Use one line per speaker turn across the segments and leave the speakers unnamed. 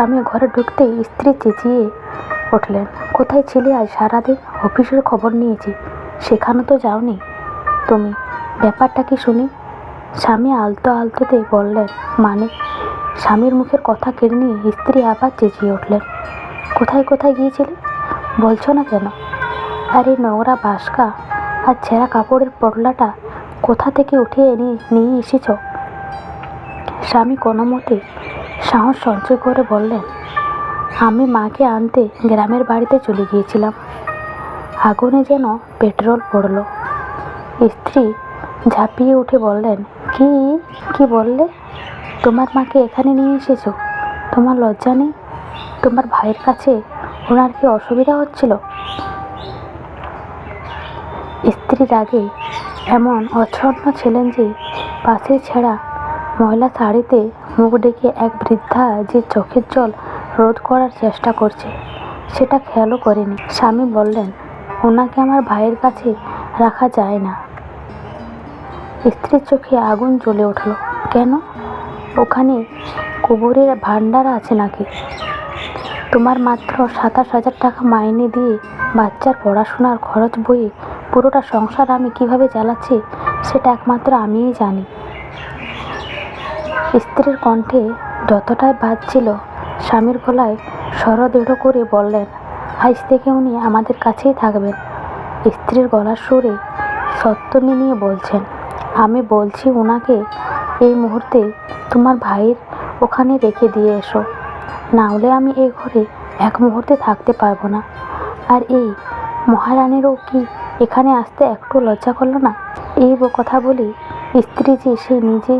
স্বামী ঘরে ঢুকতেই স্ত্রী চেঁচিয়ে উঠলেন। কোথায় ছিলে আজ? সারাদিন অফিসের খবর নিয়েছি। সেখানে তো যাওনি তুমি। ব্যাপারটা কি শুনি? স্বামী আলতো আলতোতে বললেন মানে? স্বামীর মুখের কথা কেড়ে নিয়ে স্ত্রী আবার চেঁচিয়ে উঠলেন, কোথায় কোথায় গিয়েছিলে? বলছো না কেন? আর এই নোংরা বাসকা, আর ছেঁড়া কাপড়ের পটলাটা কোথা থেকে উঠিয়ে এনে, নিয়ে এসেছ? স্বামী কোনো মতে সাহস সঞ্চয় করে বললেন, আমি মাকে আনতে গ্রামের বাড়িতে চলে গিয়েছিলাম। আগুনে যেন পেট্রোল পড়ল। স্ত্রী ঝাঁপিয়ে উঠে বললেন, কি কি বললে? তোমার মাকে এখানে নিয়ে এসেছ? তোমার লজ্জা নেই? তোমার ভাইয়ের কাছে ওনার কি অসুবিধা হচ্ছিল? স্ত্রীর আগে এমন অচ্ছন্ন ছিলেন যে পাশে ছেঁড়া ময়লা শাড়িতে মুখ ডেকে এক বৃদ্ধা যে চোখের জল রোধ করার চেষ্টা করছে, সেটা খেয়ালও করেনি। স্বামী বললেন, ওনাকে আমার ভাইয়ের কাছে রাখা যায় না। স্ত্রীর চোখে আগুন জ্বলে উঠল। কেন? ওখানে কুবুরের ভাণ্ডার আছে নাকি? তোমার মাত্র সাতাশ হাজার টাকা মাইনে দিয়ে বাচ্চার পড়াশোনার খরচ বয়ে পুরোটা সংসার আমি কীভাবে চালাচ্ছি, সেটা একমাত্র আমিই জানি। স্ত্রীর কণ্ঠে যতটাই বাজছিল, স্বামীর গলায় স্বরদৃঢ় করে বললেন, আজ থেকে উনি আমাদের কাছেই থাকবেন। স্ত্রীর গলার সুরে সত্য নিয়ে বলছেন, আমি বলছি ওনাকে এই মুহূর্তে তোমার ভাইয়ের ওখানে রেখে দিয়ে এসো। না হলে আমি এই ঘরে এক মুহূর্তে থাকতে পারব না। আর এই মহারানীরও কি এখানে আসতে একটু লজ্জা করল না? এই কথা বলি স্ত্রী যে সে নিজে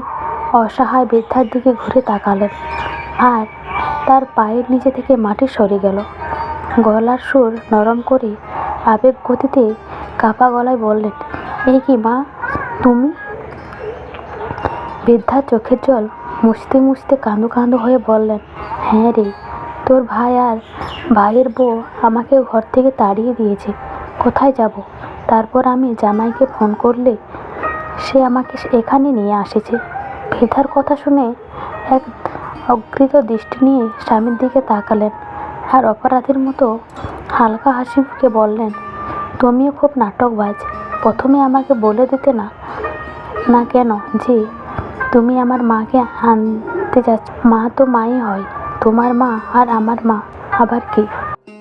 অসহায় বৃদ্ধার দিকে ঘুরে তাকালেন আর তার পায়ের নিচে থেকে মাটি সরে গেল। গলার সুর নরম করে আবেগ গতিতে কাপা গলায় বললেন এই কি মা, তুমি? বৃদ্ধা চোখের জল মুছতে মুছতে কাঁদো কাঁদো হয়ে বললেন হ্যাঁ রে, তোর ভাই আর ভাইয়ের বউ আমাকে ঘর থেকে তাড়িয়ে দিয়েছে। কোথায় যাব? তারপর আমি জামাইকে ফোন করলে সে আমাকে এখানে নিয়ে আসেছে। বৃদ্ধার কথা শুনে এক অগৃত দৃষ্টি নিয়ে স্বামীর দিকে তাকালেন আর অপরাধীর মতো হালকা হাসি মুখে বললেন, তুমিও খুব নাটকবাজ। প্রথমে আমাকে বলে দিতে না না কেন যে তুমি আমার মাকে আনতে যাচ্ছ। মা তো মাই হয়, তোমার মা আর আমার মা আবার কি?